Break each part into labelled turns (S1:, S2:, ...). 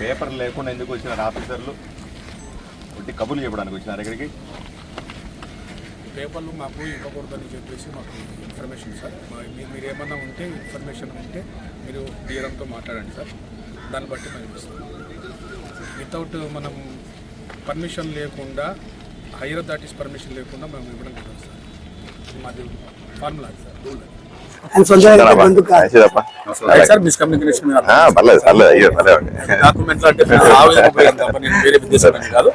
S1: Paper లేకుండా ఎందుకు వచ్చినారు ఆఫీసర్లు? ఒకటి కబుర్లు చెప్పడానికి వచ్చినారు ఇక్కడికి?
S2: పేపర్లు మాకు ఇవ్వకూడదని చెప్పేసి మాకు ఇన్ఫర్మేషన్ సార్. మా- మీరు ఏమన్నా ఉంటే ఇన్ఫర్మేషన్ ఉంటే మీరు డిఆర్ఎంతో మాట్లాడండి సార్. దాన్ని బట్టి మేము ఇస్తాం. వితౌట్ మనం పర్మిషన్ లేకుండా హైయర్ అథారిటీస్ పర్మిషన్ లేకుండా మేము ఇవ్వడం కుదరదు సార్. మాది ఫార్ములా సార్. రూల్
S3: ఆయన సొంతంగా బంధు
S2: సార్ మిస్కమ్యూనికేషన్
S1: పర్లేదు పర్లేదు అయ్యో పర్లేదు.
S2: డాక్యుమెంట్లు అంటే వేరే ఉద్దేశం కాదు.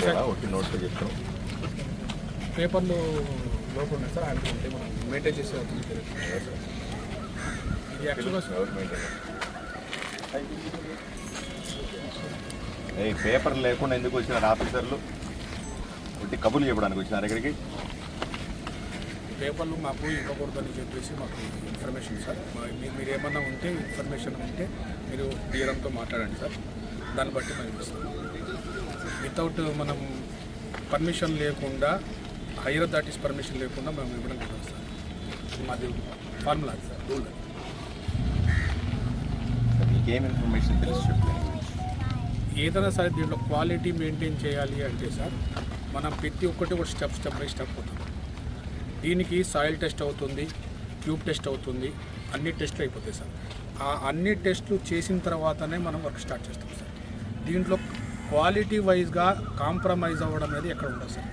S2: సార్
S1: ఒకటి నోట్తో చెప్తాం
S2: పేపర్లు లోపల ఉన్నాయి సార్ ఆయన ఉంటే మనం మెయింటైన్ చేసే అవుతుంది ఇది యాక్చువల్గా
S1: ఏ పేపర్ లేకుండా ఎందుకు వచ్చినారు ఆఫీసర్లు? ఒకటి కబుర్లు చెప్పడానికి వచ్చినారు ఇక్కడికి
S2: పేపర్లు మాకు ఇవ్వకూడదని చెప్పేసి మాకు ఇన్ఫర్మేషన్ సార్. మా- మీ- మీరు ఏమన్నా ఉంటే ఇన్ఫర్మేషన్ ఉంటే మీరు డిఆర్ఎంతో మాట్లాడండి సార్. దాన్ని బట్టి ఇస్తాం వితౌట్ మనం పర్మిషన్ లేకుండా హైయర్ అథారిటీస్ పర్మిషన్ లేకుండా మేము ఇవ్వడం కుదరదు సార్. మాది ఫార్ములా సార్ రూల్
S1: మీకేం ఇన్ఫర్మేషన్ తెలుసు
S2: ఏదైనా సరే దీంట్లో క్వాలిటీ మెయింటైన్ చేయాలి అంటే సార్ మనం ప్రతి ఒక్కటి ఒక స్టెప్ స్టెప్ బై స్టెప్ అవుతుంది దీనికి సాయిల్ టెస్ట్ అవుతుంది ట్యూబ్ టెస్ట్ అవుతుంది అన్ని టెస్ట్లు అయిపోతాయి సార్. ఆ అన్ని టెస్ట్లు చేసిన తర్వాతనే మనం వర్క్ స్టార్ట్ చేస్తాం సార్. దీంట్లో క్వాలిటీ వైజ్గా కాంప్రమైజ్ అవ్వడం అనేది ఎక్కడ ఉండదు సార్.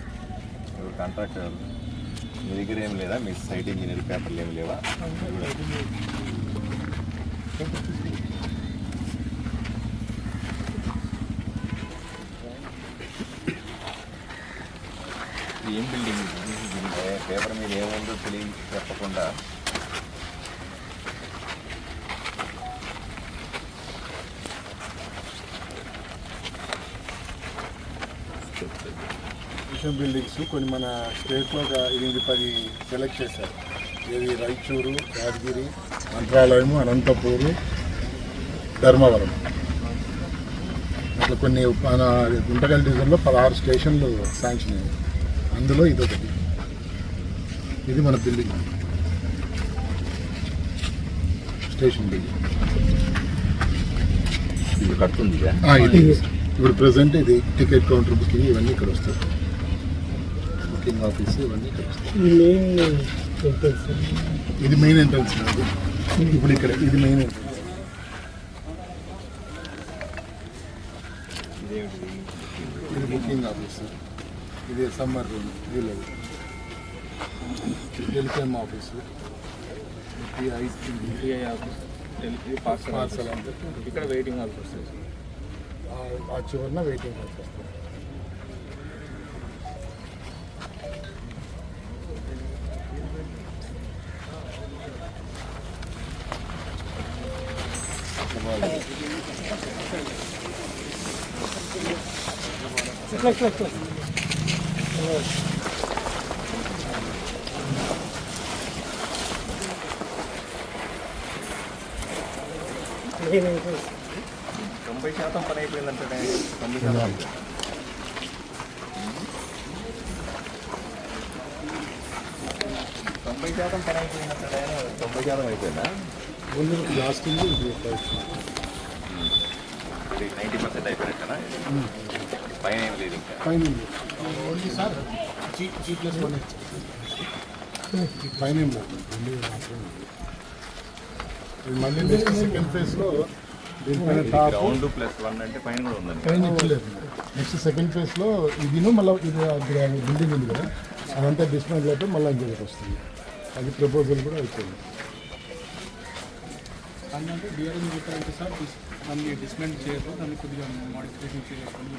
S1: కాంట్రాక్టర్ మీ దగ్గర ఏం లేదా? మీ సైట్ ఇంజనీర్ పేపర్లు ఏం లేవా ఏం బిల్డింగ్ పేపర్ మీద ఏముందో తెలియ చెప్పకుండా
S4: మిషన్ బిల్డింగ్స్ కొన్ని మన స్టేట్లో ఒక ఎనిమిది పది సెలెక్ట్ చేశారు. ఏది రాయచూరు యాదగిరి మంత్రాలయము అనంతపూరు ధర్మవరం. అట్లా కొన్ని మన గుంటకల్ డివిజన్లో పదహారు స్టేషన్లు శాంక్షన్ అయ్యాయి. అందులో ఇదొకటి. ఇది మన బిల్డింగ్. Station building.
S1: ఇది కడుతుంది ఇదా?
S4: ఆ, ఇది. ఇప్పుడు ప్రెసెంట్ ఇది టికెట్ కౌంటర్ బుకింగ్ ఇవన్నీ ఇక్కడ వస్తాయి. బుకింగ్ ఆఫీస్ ఇవన్నీ ఇక్కడ వస్తాయి. ఇది మెయిన్ ఎంట్రన్స్ కాదు. ఇప్పుడు ఇక్కడ ఇది మెయిన్ ఎంట్రన్స్ ఇది బుకింగ్ ఆఫీస్ ఇది సమ్మర్ రూమ్ వీళ్ళది telecom office
S2: TI office parcel
S4: parcel అంతా
S2: ఇక్కడ వెయిటింగ్ ఆఫీస్ వస్తుంది
S4: ఆ- ఆ చివరన వెయిటింగ్ హాల్స్ వస్తాయి
S3: ఇట్లా ఇట్లా ఇట్లా
S1: తొంభై శాతం పని అయిపోయిందంటే తొంభై శాతం. తొంభై శాతం పని అయిపోయిందంటే తొంభై శాతం అయిపోయిందా?
S4: ముందు లాస్ట్ ఇది
S1: నైంటీ పర్సెంట్ అయిపోయినట్టేనా? పైన ఏం లేదు ఇంకా.
S4: పైన.
S2: Only sir G G plus one
S4: పైన ఏం లేదు. ఇది మళ్ళీ నెక్స్ట్ సెకండ్ ఫేజ్లో దీనిపైన టాప్
S1: గ్రౌండ్ ప్లస్ వన్ అంటే పైన కూడా ఉందండి.
S4: పైన ఇవ్వలేదు నెక్స్ట్ సెకండ్ ఫేజ్లో ఇదిను మళ్ళీ ఇది అక్కడ బిల్డింగ్ ఉంది కదా అదంతా డిస్మెంట్ అయితే మళ్ళీ ఇంకొకటి వస్తుంది. అది ప్రపోజల్ కూడా అయిపోయింది.
S2: అంటే డిఆర్ఎం చెప్పారంటే సార్ దాన్ని డిస్మెంట్ చేయరు దాన్ని కొద్దిగా మాడిఫికేషన్ చేసుకొని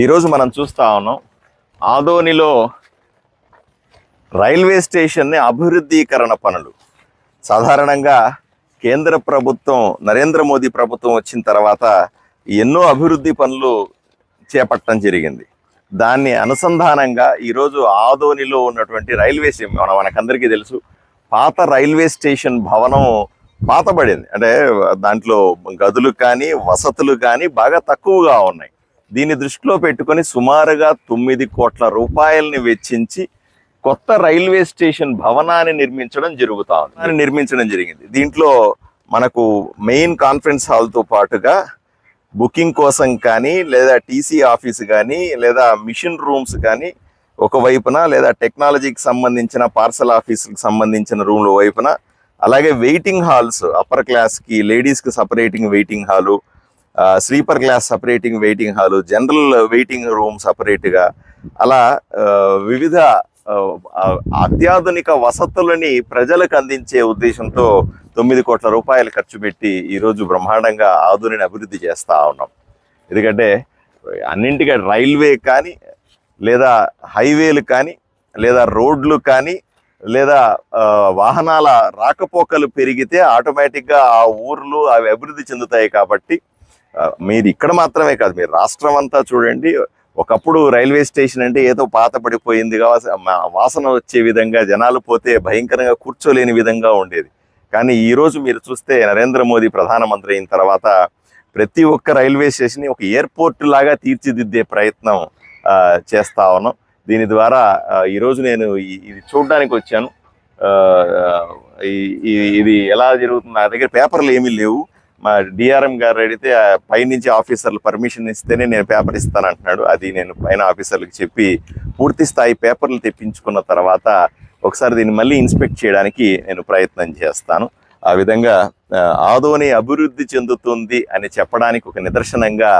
S1: ఈరోజు మనం చూస్తూ ఉన్నాం ఆదోనిలో రైల్వే స్టేషన్ని అభివృద్ధీకరణ పనులు. సాధారణంగా కేంద్ర ప్రభుత్వం నరేంద్ర మోదీ ప్రభుత్వం వచ్చిన తర్వాత ఎన్నో అభివృద్ధి పనులు చేపట్టడం జరిగింది. దాన్ని అనుసంధానంగా ఈరోజు ఆదోనిలో ఉన్నటువంటి రైల్వే స్టేషన్ మన మనకందరికీ తెలుసు పాత రైల్వే స్టేషన్ భవనం పాతబడింది. అంటే దాంట్లో గదులు కానీ వసతులు కానీ బాగా తక్కువగా ఉన్నాయి. దీన్ని దృష్టిలో పెట్టుకొని సుమారుగా తొమ్మిది కోట్ల రూపాయలని వెచ్చించి కొత్త రైల్వే స్టేషన్ భవనాన్ని నిర్మించడం జరుగుతా ఉంది. నిర్మించడం జరిగింది. దీంట్లో మనకు మెయిన్ కాన్ఫరెన్స్ హాల్తో పాటుగా బుకింగ్ కోసం కానీ లేదా టీసీ ఆఫీస్ కానీ లేదా మిషన్ రూమ్స్ కానీ ఒక వైపున లేదా టెక్నాలజీకి సంబంధించిన పార్సల్ ఆఫీస్కి సంబంధించిన రూమ్ల వైపున అలాగే వెయిటింగ్ హాల్స్ అప్పర్ క్లాస్కి లేడీస్కి separating waiting hall sleeper class separating waiting hall general waiting room సపరేట్గా అలా వివిధ అత్యాధునిక వసతులని ప్రజలకు అందించే ఉద్దేశంతో తొమ్మిది కోట్ల రూపాయలు ఖర్చు పెట్టి ఈరోజు బ్రహ్మాండంగా ఆధునిని అభివృద్ధి చేస్తూ ఉన్నాం. ఎందుకంటే అన్నింటికీ రైల్వే కానీ లేదా హైవేలు కానీ లేదా రోడ్లు కానీ లేదా వాహనాల రాకపోకలు పెరిగితే ఆటోమేటిక్గా ఆ ఊర్లు అవి అభివృద్ధి చెందుతాయి కాబట్టి మీరు ఇక్కడ మాత్రమే కాదు మీరు రాష్ట్రం అంతా చూడండి. ఒకప్పుడు రైల్వే స్టేషన్ అంటే ఏదో పాత పడిపోయింది వాసన వచ్చే విధంగా జనాలు పోతే భయంకరంగా కూర్చోలేని విధంగా ఉండేది. కానీ ఈరోజు మీరు చూస్తే నరేంద్ర మోదీ ప్రధానమంత్రి అయిన తర్వాత ప్రతి ఒక్క రైల్వే స్టేషన్ని ఒక ఎయిర్పోర్ట్ లాగా తీర్చిదిద్దే ప్రయత్నం చేస్తా ఉన్నాం. దీని ద్వారా ఈరోజు నేను ఇది చూడడానికి వచ్చాను. ఇది ఎలా జరుగుతుంది? నా దగ్గర పేపర్లు ఏమీ లేవు. మా డిఆర్ఎం గారు అడిగితే పైనుంచి ఆఫీసర్లు పర్మిషన్ ఇస్తేనే నేను పేపర్ ఇస్తాను అంటున్నాడు అది నేను పైన ఆఫీసర్లకు చెప్పి పూర్తి స్థాయి పేపర్లు తెప్పించుకున్న తర్వాత ఒకసారి దీన్ని మళ్ళీ ఇన్స్పెక్ట్ చేయడానికి నేను ప్రయత్నం చేస్తాను. ఆ విధంగా ఆదోని అభివృద్ధి చెందుతుంది అని చెప్పడానికి ఒక నిదర్శనంగా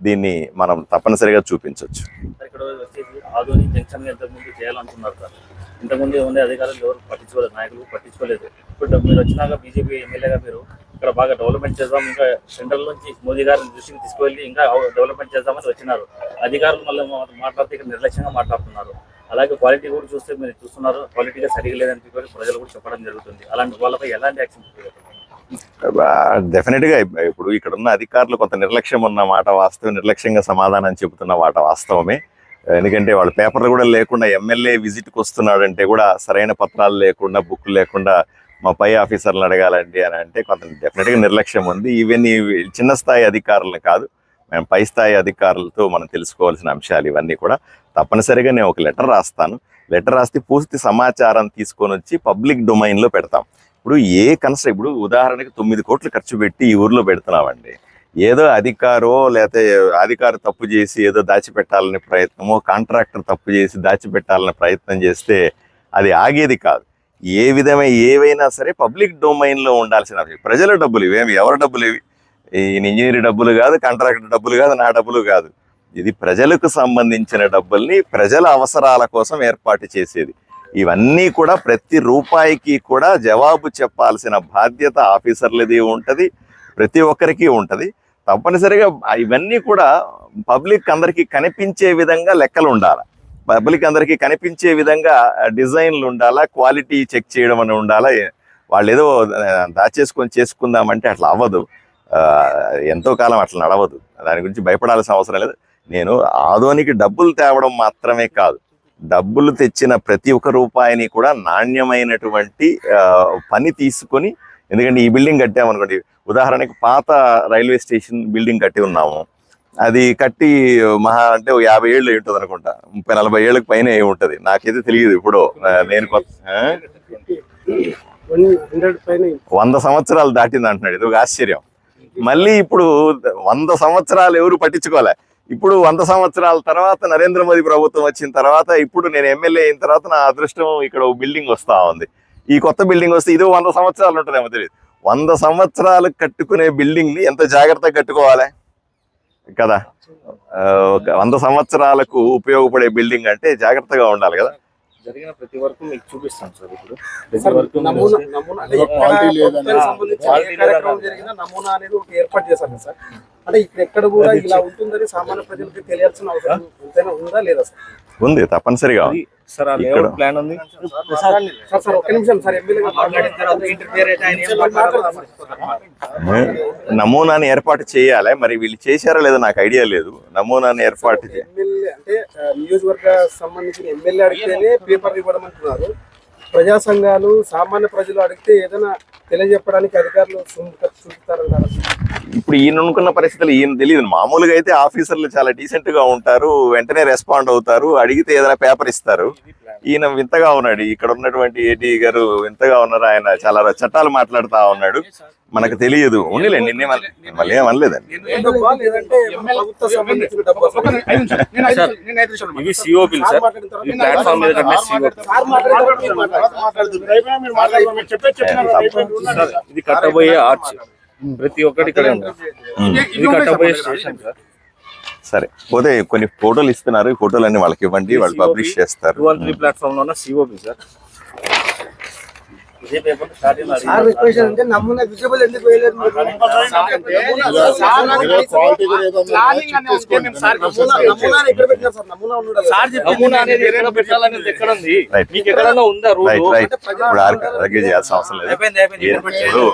S1: దీన్ని మనం తప్పనిసరిగా చూపించవచ్చు
S5: సార్ వచ్చేసి జంక్షన్ ఇంతకుముందు చేయాలనుకున్నారు సార్. ఇంతకుముందు ఉండే అధికారులు ఎవరు పట్టించుకోలేదు నాయకులు పట్టించుకోలేదు. ఇప్పుడు మీరు వచ్చినాక బీజేపీ ఎమ్మెల్యేగా మీరు ఇక్కడ బాగా డెవలప్మెంట్ చేద్దాం. ఇంకా సెంట్రల్ నుంచి మోదీ గారిని దృష్టికి తీసుకువెళ్ళి ఇంకా డెవలప్మెంట్ చేద్దామని వచ్చినారు. అధికారులు మళ్ళీ మాట్లాడితే ఇక్కడ నిర్లక్ష్యంగా మాట్లాడుతున్నారు. అలాగే క్వాలిటీ కూడా చూస్తే మీరు చూస్తున్నారు. క్వాలిటీగా సరిగా లేదని చెప్పి ప్రజలు కూడా చెప్పడం జరుగుతుంది. అలాంటి వాళ్ళపై ఎలాంటి యాక్షన్ తీసుకుంటారు?
S1: డెఫినెట్గా ఇప్పుడు ఇక్కడ ఉన్న అధికారులు కొంత నిర్లక్ష్యం ఉన్న మాట వాస్తవం నిర్లక్ష్యంగా సమాధానం చెబుతున్న మాట వాస్తవమే. ఎందుకంటే వాళ్ళ పేపర్లు కూడా లేకుండా ఎమ్మెల్యే విజిట్కి వస్తున్నాడంటే కూడా సరైన పత్రాలు లేకుండా బుక్ లేకుండా మా పై ఆఫీసర్లు అడగాలండి అని అంటే కొంత డెఫినెట్గా నిర్లక్ష్యం ఉంది. ఈవెన్ చిన్న స్థాయి అధికారులను కాదు మేము పై స్థాయి అధికారులతో మనం తెలుసుకోవాల్సిన అంశాలు ఇవన్నీ కూడా తప్పనిసరిగా నేను ఒక లెటర్ రాస్తాను. లెటర్ రాస్తే పూర్తి సమాచారం తీసుకొని వచ్చి పబ్లిక్ డొమైన్లో పెడతాం. ఇప్పుడు ఏ కన్స్ట్ర ఇప్పుడు ఉదాహరణకి తొమ్మిది కోట్లు ఖర్చు పెట్టి ఈ ఊర్లో పెడుతున్నామండి. ఏదో అధికారో లేకపోతే అధికారి తప్పు చేసి ఏదో దాచిపెట్టాలనే ప్రయత్నమో కాంట్రాక్టర్ తప్పు చేసి దాచిపెట్టాలనే ప్రయత్నం చేస్తే అది ఆగేది కాదు. ఏ విధమైన ఏవైనా సరే పబ్లిక్ డొమైన్లో ఉండాల్సిన ప్రజల డబ్బులు ఇవేమి? ఎవరి డబ్బులు ఇవి? ఈ ఇంజనీర్ డబ్బులు కాదు కాంట్రాక్టర్ డబ్బులు కాదు నా డబ్బులు కాదు. ఇది ప్రజలకు సంబంధించిన డబ్బుల్ని ప్రజల అవసరాల కోసం ఏర్పాటు చేసేది. ఇవన్నీ కూడా ప్రతి రూపాయికి కూడా జవాబు చెప్పాల్సిన బాధ్యత ఆఫీసర్లది ఉంటుంది ప్రతి ఒక్కరికి ఉంటుంది. తప్పనిసరిగా ఇవన్నీ కూడా పబ్లిక్ అందరికీ కనిపించే విధంగా లెక్కలు ఉండాలి పబ్లిక్ అందరికీ కనిపించే విధంగా డిజైన్లు ఉండాలా క్వాలిటీ చెక్ చేయడం అని ఉండాలా వాళ్ళు ఏదో దాచేసుకొని చేసుకుందామంటే అట్లా అవ్వదు. ఎంతో కాలం అట్లా నడవదు. దాని గురించి భయపడాల్సిన అవసరం లేదు. నేను ఆదోనికి డబ్బులు తేవడం మాత్రమే కాదు. డబ్బులు తెచ్చిన ప్రతి ఒక్క రూపాయిని కూడా నాణ్యమైనటువంటి పని తీసుకొని ఎందుకంటే ఈ బిల్డింగ్ కట్టామనుకోండి ఉదాహరణకి పాత రైల్వే స్టేషన్ బిల్డింగ్ కట్టి ఉన్నాము. అది కట్టి మహా అంటే యాభై ఏళ్ళు అయి ఉంటుంది అనుకుంటా. ముప్పై నలభై ఏళ్ళకి పైన అయి ఉంటుంది. నాకైతే తెలియదు ఇప్పుడు. నేను కొత్త వంద సంవత్సరాలు దాటింది అంటున్నాడు. ఇది ఒక ఆశ్చర్యం. మళ్ళీ ఇప్పుడు వంద సంవత్సరాలు ఎవరు పట్టించుకోలే. ఇప్పుడు వంద సంవత్సరాల తర్వాత నరేంద్ర మోదీ ప్రభుత్వం వచ్చిన తర్వాత ఇప్పుడు నేను ఎమ్మెల్యే అయిన తర్వాత నా అదృష్టం ఇక్కడ ఒక బిల్డింగ్ వస్తా ఉంది. ఈ కొత్త బిల్డింగ్ వస్తే ఇది వంద సంవత్సరాలు ఉంటుందేమో తెలియదు వంద సంవత్సరాలు కట్టుకునే బిల్డింగ్ని ఎంత జాగ్రత్తగా కట్టుకోవాలి? కదా? ఒక వంద సంవత్సరాలకు ఉపయోగపడే బిల్డింగ్ అంటే జాగ్రత్తగా ఉండాలి కదా?
S5: జరిగిన ప్రతి వరకు మీకు చూపిస్తాం సార్ ఇప్పుడు. ప్రతి
S3: సార్,
S5: వరకు
S3: నమూనా కార్యక్రమం? జరిగినా అనేది ఏర్పాటు చేశారు కదా సార్. అంటే ఇక్కడ ఎక్కడ కూడా ఇలా ఉంటుందని సామాన్య ప్రజలకు తెలియాల్సిన అవసరం ఎంతైనా ఉందా లేదా సార్?
S1: ఉంది తప్పనిసరిగా
S5: ప్లాన్ ఉంది?
S1: నమూనాని ఏర్పాటు చేయాలి. మరి వీళ్ళు చేశారో లేదో నాకు ఐడియా లేదు. నమూనాని ఏర్పాటు చే
S3: ఎమ్మెల్యే అంటే ఆ, నియోజకవర్గ సంబంధించిన ఎమ్మెల్యే అడిగితేనే పేపర్ ఇవ్వడం అంటున్నారు ప్రజా సంఘాలు సామాన్య ప్రజలు అడిగితే ఏదైనా తెలియజెప్పడానికి అధికారులు చూపుతారంటారు?
S1: ఇప్పుడు ఈయన అనుకున్న పరిస్థితులు ఈయన తెలియదు మామూలుగా అయితే ఆఫీసర్లు చాలా డీసెంట్గా ఉంటారు వెంటనే రెస్పాండ్ అవుతారు అడిగితే ఏదైనా పేపర్ ఇస్తారు ఈయన వింతగా ఉన్నాడు ఇక్కడ ఉన్నటువంటి ఏటీ గారు వింతగా ఉన్నారు ఆయన చాలా చట్టాలు మాట్లాడుతా ఉన్నాడు మనకు తెలియదు నిన్నే మళ్ళీ ఏమనలేదండి
S3: సార్?
S5: ఇవి సిఓపి సార్ ఈ ప్లాట్ఫామ్ మీద ఇది కట్టబోయే ఆర్చ్ ప్రతి ఒక్కటి ఇక్కడ స్టేషన్ సార్
S1: సరే పోతే కొన్ని ఫోటోలు ఇస్తున్నారు ఈ ఫోటోలు అన్ని వాళ్ళకి ఇవ్వండి వాళ్ళు పబ్లిష్ చేస్తారు.
S5: ప్లాట్ఫామ్లో సిఓపి సార్
S3: సార్ రిక్వెస్ట్ అంటే నమూనా విజిబుల్ ఎందుకు వేయలేదు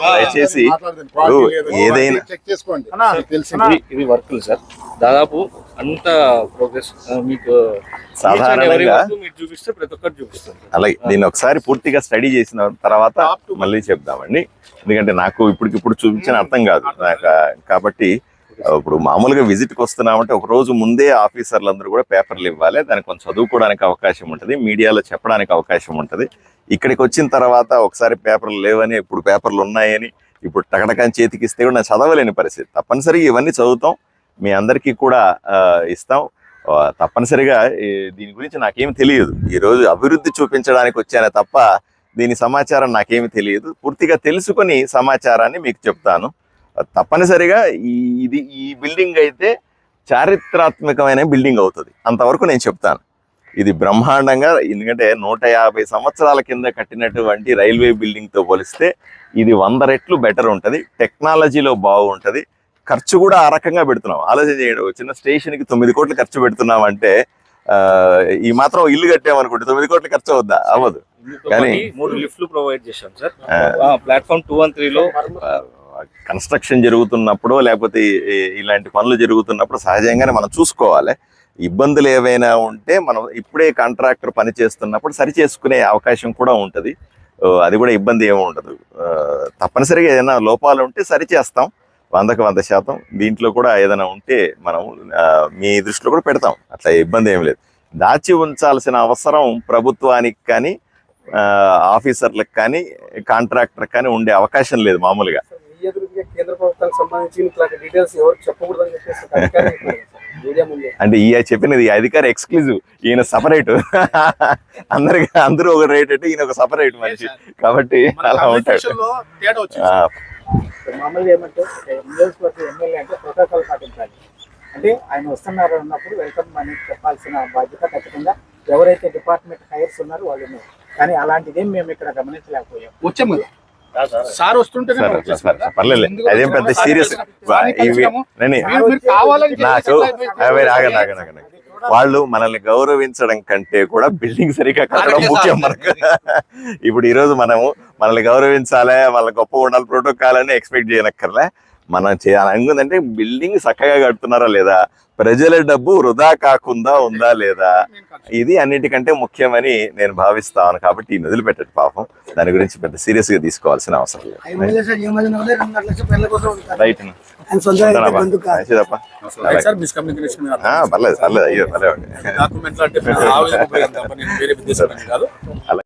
S1: దయచేసి ఏదైనా
S4: check చేసుకోండి.
S5: ఇది- ఇది వర్క్లు సార్. దాదాపు అంత ప్రోగ్రెస్ మీకు
S1: సాధారణంగా-
S5: మీరు చూపిస్తే ప్రతి ఒక్కరు చూపిస్తారు.
S1: అలాగే దీన్ని ఒకసారి పూర్తిగా స్టడీ చేసిన తర్వాత మళ్ళీ చెప్దామండి. ఎందుకంటే నాకు ఇప్పటికిప్పుడు చూపించిన అర్థం కాదు. కాబట్టి ఇప్పుడు మామూలుగా విజిట్కి వస్తున్నామంటే ఒక రోజు ముందే ఆఫీసర్లు అందరూ కూడా పేపర్లు ఇవ్వాలి. దానికి కొంచెం చదువుకోవడానికి అవకాశం ఉంటుంది. మీడియాలో చెప్పడానికి అవకాశం ఉంటుంది. ఇక్కడికి వచ్చిన తర్వాత ఒకసారి పేపర్లు లేవని ఇప్పుడు పేపర్లు ఉన్నాయని ఇప్పుడు టకటకని చేతికి ఇస్తే కూడా నేను చదవలేని పరిస్థితి. తప్పనిసరిగా ఇవన్నీ చదువుతాం. మీ అందరికీ కూడా ఇస్తాం. తప్పనిసరిగా దీని గురించి నాకేమి తెలియదు. ఈ రోజు అభివృద్ధి చూపించడానికి వచ్చానే తప్ప దీని సమాచారం నాకేమి తెలియదు. పూర్తిగా తెలుసుకొని సమాచారాన్ని మీకు చెప్తాను. తప్పనిసరిగా ఈ ఇది ఈ బిల్డింగ్ అయితే చారిత్రాత్మకమైన బిల్డింగ్ అవుతుంది. అంతవరకు నేను చెప్తాను. ఇది బ్రహ్మాండంగా ఎందుకంటే నూట యాభై సంవత్సరాల కింద కట్టినటువంటి రైల్వే బిల్డింగ్తో పోలిస్తే ఇది వంద రెట్లు బెటర్ ఉంటుంది. టెక్నాలజీలో బాగుంటుంది. ఖర్చు కూడా ఆ రకంగా పెడుతున్నాం. ఆలోచన చేయండి చిన్న స్టేషన్కి తొమ్మిది కోట్లు ఖర్చు పెడుతున్నాం అంటే ఈ మాత్రం ఇల్లు కట్టామనుకోండి తొమ్మిది కోట్లు ఖర్చు అవుద్దా? అవ్వదు. కానీ-
S5: మూడు లిఫ్ట్లు ప్రొవైడ్ చేశాం సార్.
S1: ఆ.
S5: ప్లాట్ఫామ్ టూ వన్ త్రీలో
S1: కన్స్ట్రక్షన్ జరుగుతున్నప్పుడు లేకపోతే ఇలాంటి పనులు జరుగుతున్నప్పుడు సహజంగానే మనం చూసుకోవాలి. ఇబ్బందులు ఏవైనా ఉంటే మనం ఇప్పుడే కాంట్రాక్టర్ పని చేస్తున్నప్పుడు సరి చేసుకునే అవకాశం కూడా ఉంటుంది. అది కూడా ఇబ్బంది ఏమి ఉండదు. తప్పనిసరిగా ఏదైనా లోపాలు ఉంటే సరి చేస్తాం. వందకు వంద శాతం దీంట్లో కూడా ఏదైనా ఉంటే మనం మీ దృష్టిలో కూడా పెడతాం. అట్లా ఇబ్బంది ఏం లేదు. దాచి ఉంచాల్సిన అవసరం ప్రభుత్వానికి కానీ ఆఫీసర్లకు కానీ కాంట్రాక్టర్ కానీ ఉండే అవకాశం లేదు మామూలుగా.
S3: కేంద్ర ప్రభుత్వానికి సంబంధించి డీటెయిల్స్ చెప్పకూడదని చెప్పేసి
S1: అంటే ఈ చెప్పినది ఈ అధికారి ఎక్స్క్లూజివ్ ఈయన సపరేట్ అందరికి అందరూ ఒక రేట్ అంటే ఈయన ఒక సపరేట్ మనిషి. కాబట్టి అలా ఉంటాడు.
S6: మామూలుగా ఏమంటే నియోజకవర్గ ఎమ్మెల్యే అంటే ప్రోటోకాల్ పాటించాలి అంటే ఆయన వస్తున్నారు అన్నప్పుడు వెల్కమ్ అని చెప్పాల్సిన బాధ్యత ఖచ్చితంగా ఎవరైతే డిపార్ట్మెంట్ హైర్స్ ఉన్నారో వాళ్ళు ఉన్నారు కానీ అలాంటిదేం మేము ఇక్కడ గమనించలేకపోయాం
S2: వచ్చాం కదా
S5: కాదు సార్
S2: కదా.
S1: పర్లేదు అదేం పెద్ద
S2: వచ్చామో
S1: సీరియస్ నాకు వాళ్ళు మనల్ని గౌరవించడం కంటే కూడా బిల్డింగ్ సరిగ్గా కట్టడం ముఖ్యం మనకు. ఇప్పుడు ఈ రోజు మనము మనల్ని గౌరవించాలి వాళ్ళ గొప్ప ఉండాలి ప్రోటోకాల్ అని ఎక్స్పెక్ట్ చేయనక్కర్లే. మనం చేయాలనుకుందంటే బిల్డింగ్ చక్కగా కడుతున్నారా లేదా? ప్రజల డబ్బు వృధా కాకుండా ఉందా లేదా? ఇది అన్నిటికంటే ముఖ్యమని నేను భావిస్తాను. కాబట్టి ఈ నదులు పెట్టండి పాపం. దాని గురించి పెద్ద సీరియస్గా తీసుకోవాల్సిన అవసరం లేదు.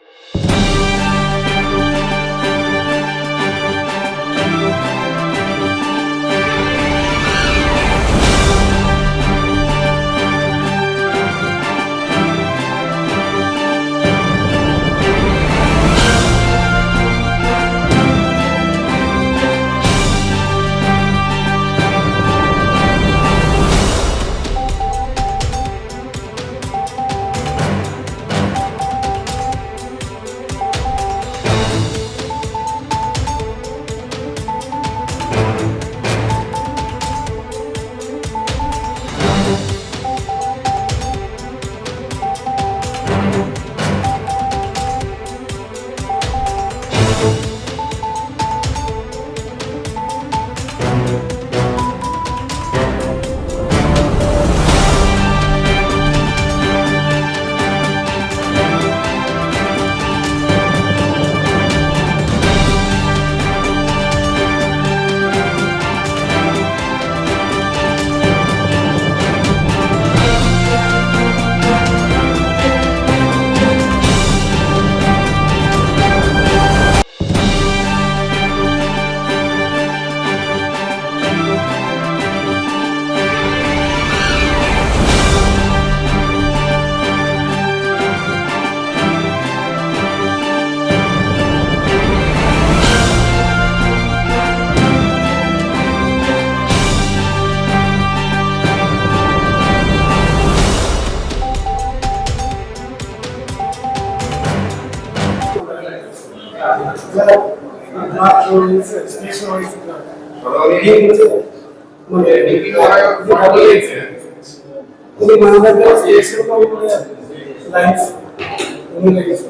S7: ఇది మన దగ్గర స్టేషన్లో ఉండే లైన్స్ ఎన్ని లైన్స్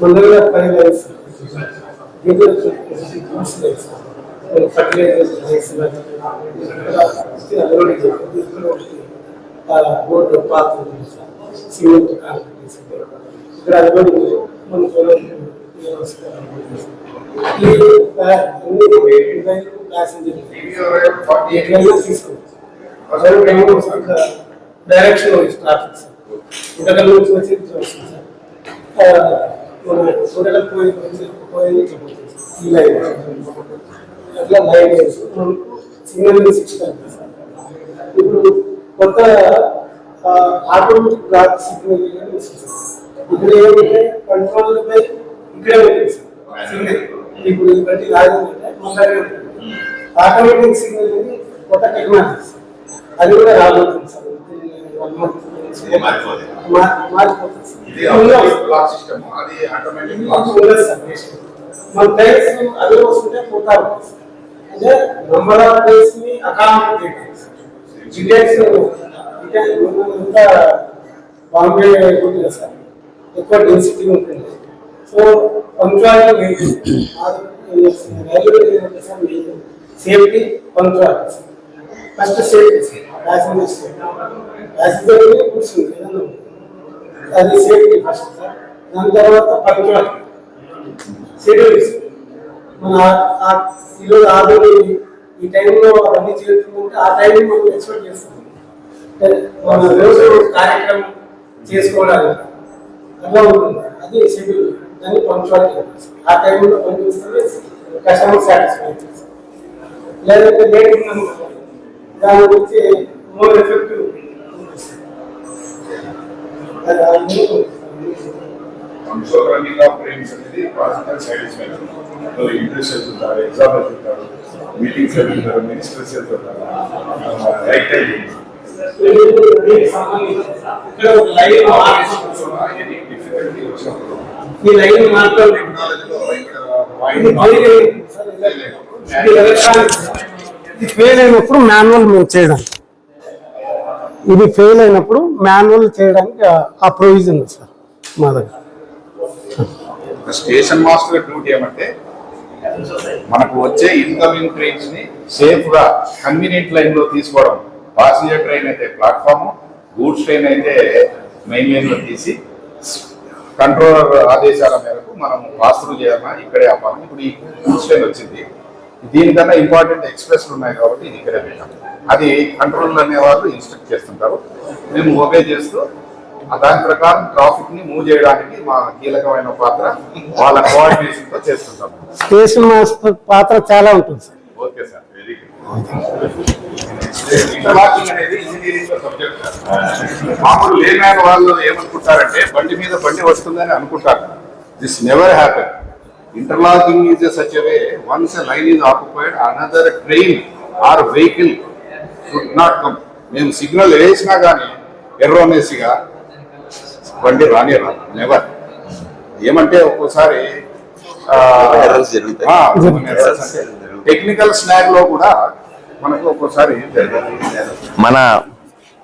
S7: మన దగ్గర ఫైవ్ లైన్స్ ఇది వచ్చి goods lines fertilisers lines board పాత సిమెంట్ ఇక్కడ అలవాటు మన పొలం ప్యాసింజర్ ఎట్లయినా తీసుకోవచ్చు డైరెక్షన్ ట్రాఫిక్ సార్. గుంటకల్ నుంచి వచ్చి వస్తుంది సార్. గుంటకల్ పోయి పోయి ఈ లైన్ అట్లా లైన్ వేసి మనకు సింగిల్ సిక్స్ సార్. ఇప్పుడు కొత్త ఆటోమేటిక్ బ్లాక్ సిగ్నల్ ఇక్కడ ఏమిటంటే కంట్రోల్ పై ఇక్కడే సార్. సింగిల్ ఇప్పుడు ఈ బట్టి రాజంటే ముందరే ఉంటుంది. ఆటోమేటిక్ సిగ్నల్ అనేది కొత్త టెక్నాలజీ సార్. అది కూడా రాబోతుంది సార్ వన్ మంత్ మా- మారిపోతుంది సార్. ఇది ఉండదు సార్ నెక్స్ట్. మన ప్లేస్ అదే వస్తుంటే పోతా ఉంటుంది సార్. అంటే నంబర్ ఆఫ్ ప్లేస్ని అకామిడేట్ చేయాలి సార్. ఇండెక్స్ ఇంకా బాంబే ఉంటుంది కదా సార్ ఎక్కువ డెన్సిటీ ఉంటుంది so punctuality railway safety punctuality first safety passenger safety passenger కూర్చుంది అది సేఫ్టీ ఫస్ట్ దాని తర్వాత పంక్చువాలిటీ షెడ్యూల్స్ మన ఈరోజు ఆల్రెడీ ఈ టైంలో అవన్నీ చేస్తుందంటే ఆ టైం మనం ఎక్స్పెక్ట్ చేస్తాం మన రోజు కార్యక్రమం చేసుకోవడానికి అట్లా ఉంటుంది అది షెడ్యూల్ దాన్ని పంక్చువాలిటీ ఆ టైంలో పనిచేస్తే కస్టమర్ సాటిస్ఫై లేదంటే లేట్ ఉందనుకో దాని గురించి మోర్ ఎఫెక్టివ్ అది ఆ మూడు
S8: సో రన్నింగ్ ఆఫ్ ట్రైన్స్ అనేది ప్రాక్టికల్ సాటిస్ఫాక్షన్ ఇంట్రెస్ట్ వెళ్తుంటారు ఎగ్జామ్ వెళ్తుంటారు మీటింగ్స్ వెళ్తుంటారు మినిస్టర్స్ వెళ్తుంటారు రైట్ టైం
S7: ఇక్కడ ఒక లైన్ మార్క్
S8: డిఫికల్టీ వచ్చినప్పుడు
S7: ఈ లైన్ మాత్రం ఇది ఫెయిల్ అయినప్పుడు మాన్యువల్ మేము చేయడానికి ఇది ఫెయిల్ అయినప్పుడు మాన్యువల్ చేయడానికి ఆ- ప్రొవిజన్ సార్ మా దగ్గర.
S8: స్టేషన్ మాస్టర్ డ్యూటీ ఏమంటే మనకు వచ్చే ఇన్కమింగ్ ట్రైన్స్ని సేఫ్గా కన్వీనియంట్ లైన్లో తీసుకోవడం. పాసింజర్ ట్రైన్ అయితే ప్లాట్ఫామ్ గూడ్స్ ట్రైన్ అయితే మెయిన్ లైన్లో తీసి కంట్రోలర్ ఆదేశాల మేరకు మనం పాస్ చేయాలన్నా ఇక్కడే ఆపాలి ఇప్పుడు ఈ గూడ్స్ వచ్చింది. దీనికన్నా ఇంపార్టెంట్ ఎక్స్ప్రెస్లు ఉన్నాయి కాబట్టి ఇది ఇక్కడే పెట్టాం. అది కంట్రోల్ అనేవాళ్ళు ఇన్స్ట్రక్ట్ చేస్తుంటారు. మేము ఓబే చేస్తూ దాని ప్రకారం ట్రాఫిక్ని మూవ్ చేయడానికి మా కీలకమైన పాత్ర వాళ్ళ కోఆర్డినేషన్తో చేస్తుంటాం.
S7: స్టేషన్ మాస్టర్ పాత్ర చాలా ఉంటుంది sir
S8: okay sir very good interlocking అనేది ఇంజనీరింగ్లో సబ్జెక్ట్ మామూలు లేమ్యాన్ వాళ్ళు ఏమనుకుంటారంటే బండి మీద బండి వస్తుందని అనుకుంటారు. This never happen interlocking is such way once a line is occupied another train or vehicle should not come మేము సిగ్నల్ వేసినా కానీ ఎర్రోనేసిగా బండి రాని రాదు. నెవర్ ఏమంటే ఒక్కోసారి
S1: జరుగుతాయి.
S8: టెక్నికల్ స్నాగ్లో కూడా మనకు ఒక్కోసారి
S1: మన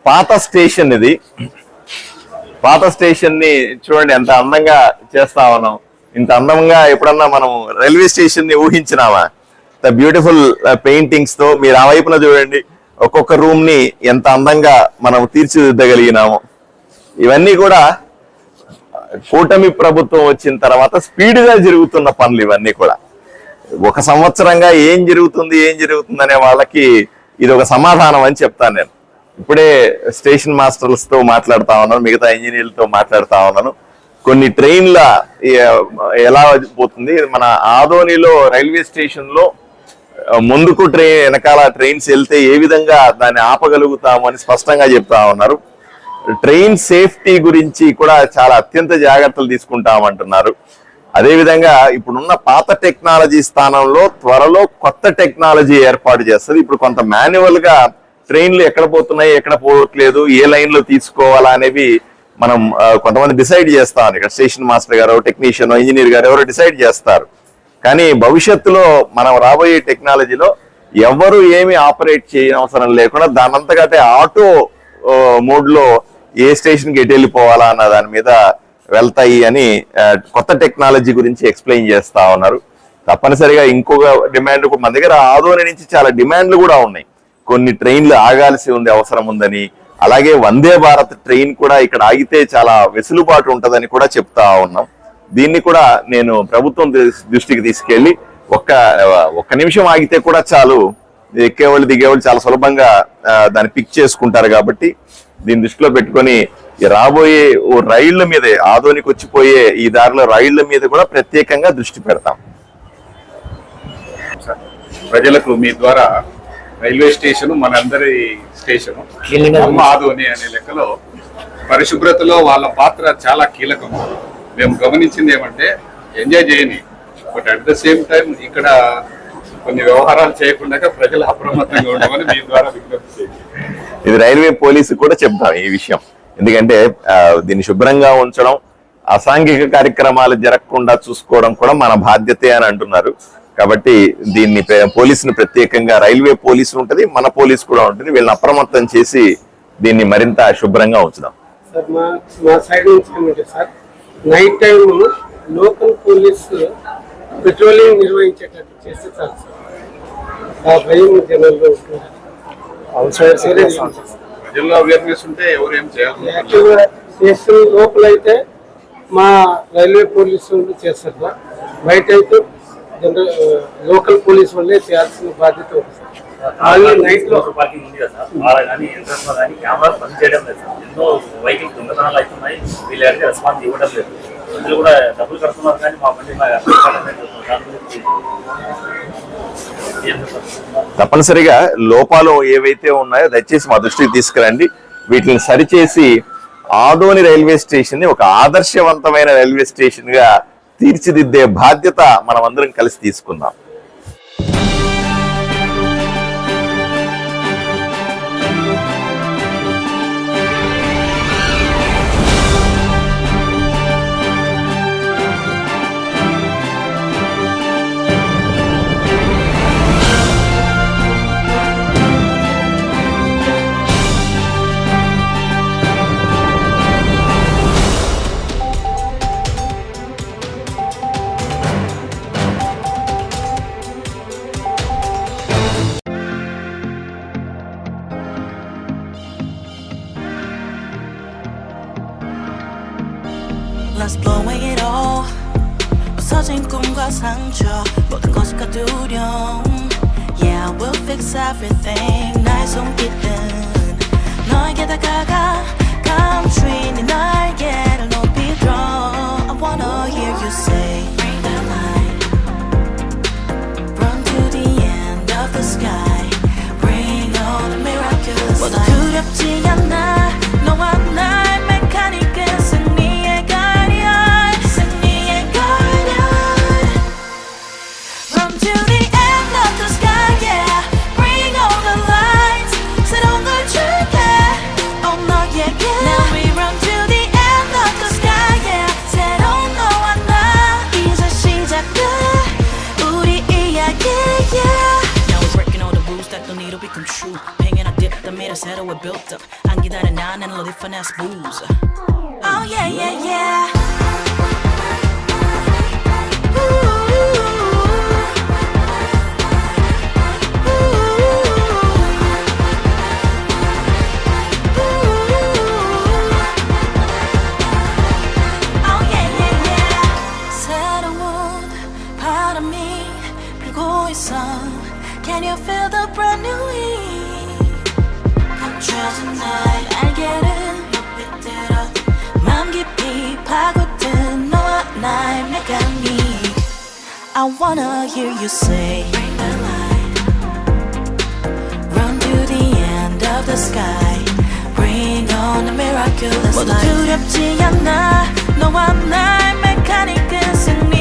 S1: పాత స్టేషన్ ఇది. పాత స్టేషన్ని చూడండి ఎంత అందంగా చేస్తా ఉన్నాం. ఇంత అందంగా ఎప్పుడన్నా మనం రైల్వే స్టేషన్ని ఊహించినామా? ద బ్యూటిఫుల్ పెయింటింగ్స్తో మీరు ఆ వైపున చూడండి ఒక్కొక్క రూమ్ని ఎంత అందంగా మనం తీర్చిదిద్దగలిగినాము. ఇవన్నీ కూడా కూటమి ప్రభుత్వం వచ్చిన తర్వాత స్పీడ్గా జరుగుతున్న పనులు ఇవన్నీ కూడా. ఒక సంవత్సరంగా ఏం జరుగుతుంది ఏం జరుగుతుంది అనే వాళ్ళకి ఇది ఒక సమాధానం అని చెప్తాను నేను. ఇప్పుడే స్టేషన్ మాస్టర్స్తో మాట్లాడుతా ఉన్నాను మిగతా ఇంజనీర్లతో మాట్లాడుతా ఉన్నాను. కొన్ని ట్రైన్ల ఎలా పోతుంది మన ఆదోనిలో రైల్వే స్టేషన్లో ముందుకు ట్రైన్ వెనకాల ట్రైన్స్ వెళ్తే ఏ విధంగా దాన్ని ఆపగలుగుతాము అని స్పష్టంగా చెప్తా ఉన్నారు. ట్రైన్ సేఫ్టీ గురించి కూడా చాలా అత్యంత జాగ్రత్తలు తీసుకుంటామంటున్నారు. అదేవిధంగా ఇప్పుడున్న పాత టెక్నాలజీ స్థానంలో త్వరలో కొత్త టెక్నాలజీ ఏర్పాటు చేస్తుంది. ఇప్పుడు కొంత మాన్యువల్గా ట్రైన్లు ఎక్కడ పోతున్నాయి ఎక్కడ పోవట్లేదు ఏ లైన్లో తీసుకోవాలా అనేవి మనం కొంతమంది డిసైడ్ చేస్తాం ఇక్కడ స్టేషన్ మాస్టర్ గారు టెక్నీషియన్ ఇంజనీర్ గారు ఎవరో డిసైడ్ చేస్తారు. కానీ భవిష్యత్తులో మనం రాబోయే టెక్నాలజీలో ఎవరు ఏమి ఆపరేట్ చేయనవసరం లేకుండా దానంతగా ఆటో మోడ్లో ఏ స్టేషన్కి ఎటు వెళ్ళిపోవాలా అన్న దాని మీద వెళ్తాయి అని కొత్త టెక్నాలజీ గురించి ఎక్స్ప్లెయిన్ చేస్తా ఉన్నారు. తప్పనిసరిగా ఇంకొక డిమాండ్ మన దగ్గర ఆదోని నుంచి చాలా డిమాండ్లు కూడా ఉన్నాయి. కొన్ని ట్రైన్లు ఆగాల్సి ఉంది అవసరం ఉందని అలాగే వందే భారత్ ట్రైన్ కూడా ఇక్కడ ఆగితే చాలా వెసులుబాటు ఉంటుందని కూడా చెప్తా ఉన్నాం. దీన్ని కూడా నేను ప్రభుత్వం దృష్టికి తీసుకెళ్ళి ఒక్క ఒక్క నిమిషం ఆగితే కూడా చాలు. ఎక్కేవాళ్ళు దిగేవాళ్ళు చాలా సులభంగా దాన్ని పిక్ చేసుకుంటారు కాబట్టి దీన్ని దృష్టిలో పెట్టుకొని రాబోయే ఓ రైళ్ళ మీదే ఆదోనికి వచ్చిపోయే ఈ దారిలో రైళ్ళ మీద కూడా ప్రత్యేకంగా దృష్టి పెడతాం.
S8: ప్రజలకు మీ ద్వారా రైల్వే స్టేషన్ మనందరి స్టేషన్ ఆదోని అనే లెక్కలో పరిశుభ్రతలో వాళ్ళ పాత్ర చాలా కీలకం. మేము గమనించింది ఏమంటే ఎంజాయ్ చేయని but at the same time ఇక్కడ కొన్ని వ్యవహారాలు చేయకుండా ప్రజలు అప్రమత్తంగా ఉండమని మీ ద్వారా విజ్ఞప్తి చేయండి
S1: ఇది రైల్వే పోలీసు కూడా చెప్తాం ఈ విషయం. ఎందుకంటే దీన్ని శుభ్రంగా ఉంచడం అసాంఘిక కార్యక్రమాలు జరగకుండా చూసుకోవడం కూడా మన బాధ్యతే అని అంటున్నారు. కాబట్టి దీన్ని పోలీసుని ప్రత్యేకంగా రైల్వే పోలీసు ఉంటది మన పోలీసు కూడా ఉంటుంది వీళ్ళని అప్రమత్తం చేసి దీన్ని మరింత శుభ్రంగా ఉంచుదాం.
S7: సార్ మా మా సైడ్ నుంచి ఏమంటే sir night time local police patrolling నిర్వహించేటట్టు చేస్తే చాలు సార్. ఆ భయం ఉంటుంది
S8: ప్రజల్లో అవేర్నెస్ ఉంటే ఎవరు ఏం చేయాలి
S7: లోపలైతే మా రైల్వే పోలీసు వాళ్ళు చేస్తారు సార్. బయట అయితే జనరల్ లోకల్ పోలీస్ వాళ్ళే చేయాల్సిన బాధ్యత నైట్లో
S5: పార్కింగ్ ఉంది కదా కానీ ఎంట్రన్స్లో కానీ కెమెరాలు పనిచేయడం లేదు సార్. ఎన్నో వెహికల్ దొంగతనాలు అవుతున్నాయి. వీళ్ళు రెస్పాన్స్ ఇవ్వడం లేదు. కూడా డబ్బులు కడుతున్నారు కానీ మా బండి మా దాని గురించి ఏం చెప్తారు
S1: తప్పనిసరిగా లోపాలు ఏవైతే ఉన్నాయో దయచేసి మా దృష్టికి తీసుకురండి. వీటిని సరిచేసి ఆదోని రైల్వే స్టేషన్ని ఒక ఆదర్శవంతమైన రైల్వే స్టేషన్గా తీర్చిదిద్దే బాధ్యత మనం అందరం కలిసి తీసుకుందాం.
S9: Everything
S10: built up. 안 기다려 난 and live finesse booze.
S9: Oh yeah, yeah, yeah. I wanna hear you say Bring the light Run to the end of the sky Bring on the miraculous 모두 light 두렵지 않아 너와 나의 메카닉은 승리